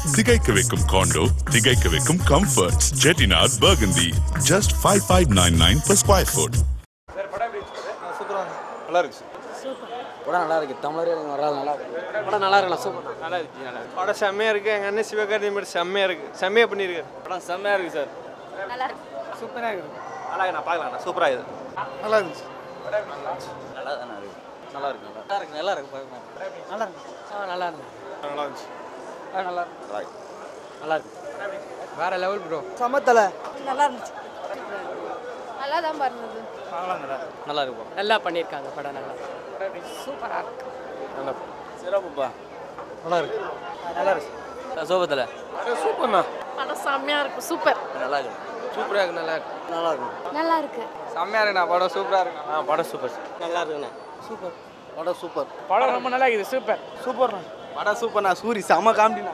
திகைக்க வைக்கும் காண்டோ திகைக்க வைக்கும் comfort ஜெட்டினார் burgundy just five five nine nine per square foot நல்லா இருக்கு படம் நல்லா இருக்கு தமிழர் வராது நல்லா இருக்கு படம் நல்லா இருக்கலாம் சூப்பர் நல்லா இருக்கு நல்லா இருக்கு படம் செம்மையா இருக்கு எங்க அண்ணன் சிவகார்த்தி மாதிரி செம்மையா இருக்கு செம்மையா பண்ணியிருக்காரு படம் செம்மையா இருக்கு சார் நல்லா இருக்கு சூப்பரா இருக்கு நல்லா நான் பார்க்கலாம் சூப்பரா இது நல்லா இருந்துச்சு நல்லா தானே இருக்கு நல்லா இருக்கு நல்லா இருக்கு நல்லா இருக்கு பாருங்க நல்லா இருக்கு நல்லா இருக்கு நல்லா இருந்துச்சு நல்லா இருக்கு நல்லா இருக்கு வேற லெவல் ப்ரோ சமத்தலை நல்லா இருந்துச்சு நல்லா தான் இருந்தது நல்லா இருக்கு நல்லா பண்ணியிருக்காங்க படம் நல்லா சூப்பராக இருக்கு நல்லா சிறப்புப்பா நல்லா இருக்கு நல்லா இருக்கு சோபத்தில் சூப்பர்ண்ணா படம் செம்மையாக இருக்கு சூப்பர் நல்லா இருக்கு சூப்பராக இருக்கு நல்லா இருக்கு நல்லா இருக்கு நல்லா இருக்கு செம்மையா இருக்குண்ணா படம் சூப்பரா இருக்கு ஆ படம் சூப்பர் நல்லா இருக்குண்ணா சூப்பர் படம் சூப்பர் படம் ரொம்ப நல்லா இருக்குது சூப்பர் சூப்பர்ண்ணா படம் சூப்பர்ண்ணா சூரி செம காமெடிண்ணா